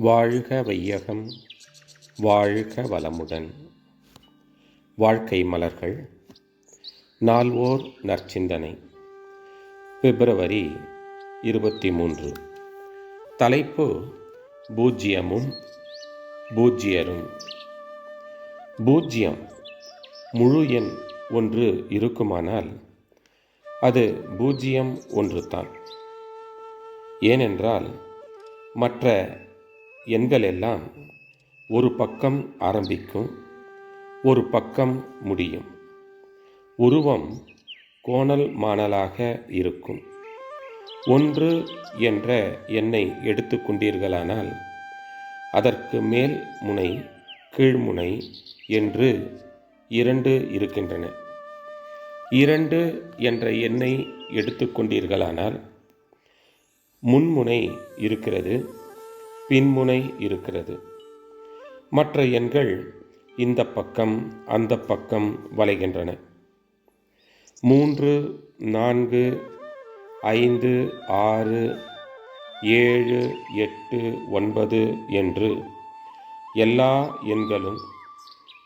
வாழ்க வையகம் வாழ்க வளமுடன். வாழ்க்கை மலர்கள் நால்வோர் நற்சிந்தனை. பிப்ரவரி இருபத்தி மூன்று தலைப்பு பூஜ்ஜியமும் பூஜ்ஜியரும் பூஜ்ஜியம் முழு எண் ஒன்று இருக்குமானால் அது பூஜ்ஜியம் ஒன்று தான் ஏனென்றால் மற்ற எண்கள் எல்லாம் ஒரு பக்கம் ஆரம்பிக்கும் ஒரு பக்கம் முடியும். உருவம் கோணல் மாணலாக இருக்கும். ஒன்று என்ற எண்ணை எடுத்துக்கொண்டீர்களானால் அதற்கு மேல் முனை கீழ்முனை என்று இரண்டு இருக்கின்றன. இரண்டு என்ற எண்ணை எடுத்துக்கொண்டீர்களானால் முன்முனை இருக்கிறது பின்முனை இருக்கிறது. மற்ற எண்கள் இந்த பக்கம் அந்த பக்கம் வளைகின்றன. மூன்று நான்கு ஐந்து ஆறு ஏழு எட்டு ஒன்பது என்று எல்லா எண்களும்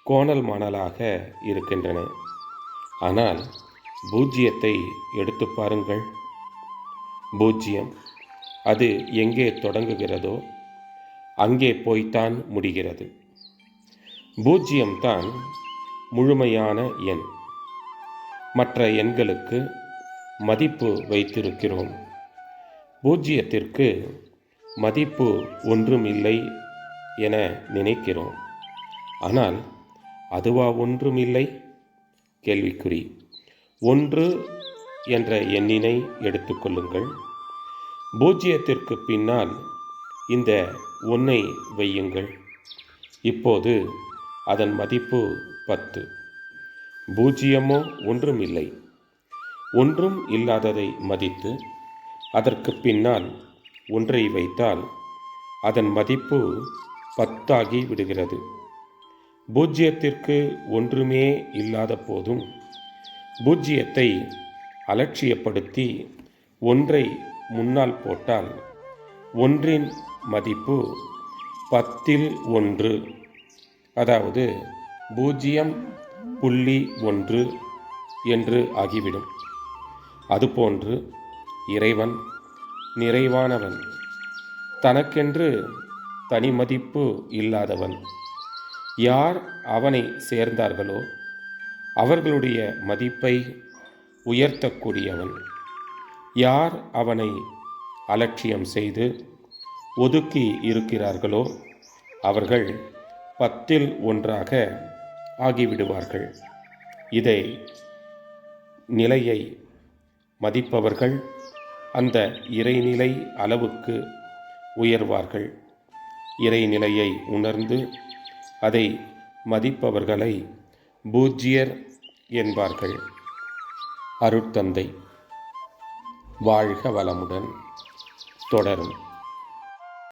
கோணல் மாணலாக இருக்கின்றன. ஆனால் பூஜ்ஜியத்தை எடுத்து பாருங்கள். பூஜ்ஜியம் அது எங்கே தொடங்குகிறதோ அங்கே போய்த்தான் முடிகிறது. பூஜ்ஜியம்தான் முழுமையான எண். மற்ற எண்களுக்கு மதிப்பு வைத்திருக்கிறோம். பூஜ்ஜியத்திற்கு மதிப்பு ஒன்றுமில்லை என நினைக்கிறோம். ஆனால் அதுவா ஒன்றுமில்லை கேள்விக்குறி. ஒன்று என்ற எண்ணினை எடுத்துக்கொள்ளுங்கள் பூஜ்ஜியத்திற்கு பின்னால் இந்த ஒன்றை வையுங்கள். இப்போது அதன் மதிப்பு பத்து. பூஜ்ஜியமோ ஒன்றுமில்லை. ஒன்றும் இல்லாததை மதித்து அதற்கு பின்னால் ஒன்றை வைத்தால் அதன் மதிப்பு பத்தாகி விடுகிறது. பூஜ்ஜியத்திற்கு ஒன்றுமே இல்லாத போதும் பூஜ்ஜியத்தை அலட்சியப்படுத்தி ஒன்றை முன்னால் போட்டால் ஒன்றின் மதிப்பு பத்தில் ஒன்று. அதாவது பூஜ்ஜியம் புள்ளி ஒன்று என்று ஆகிவிடும். அதுபோன்று இறைவன் நிறைவானவன் தனக்கென்று தனி மதிப்பு இல்லாதவன் யார் அவனை சேர்ந்தார்களோ அவர்களுடைய மதிப்பை உயர்த்தக்கூடியவன் யார் அவனை அலட்சியம் செய்து ஒதுக்கி இருக்கிறார்களோ? அவர்கள் பத்தில் ஒன்றாக ஆகிவிடுவார்கள். இதை நிலையை மதிப்பவர்கள் அந்த இறைநிலை அளவுக்கு உயர்வார்கள். இறைநிலையை உணர்ந்து அதை மதிப்பவர்களை பூஜ்யர் என்பார்கள். அருட்தந்தை. வாழ்க வளமுடன். தொடரும்.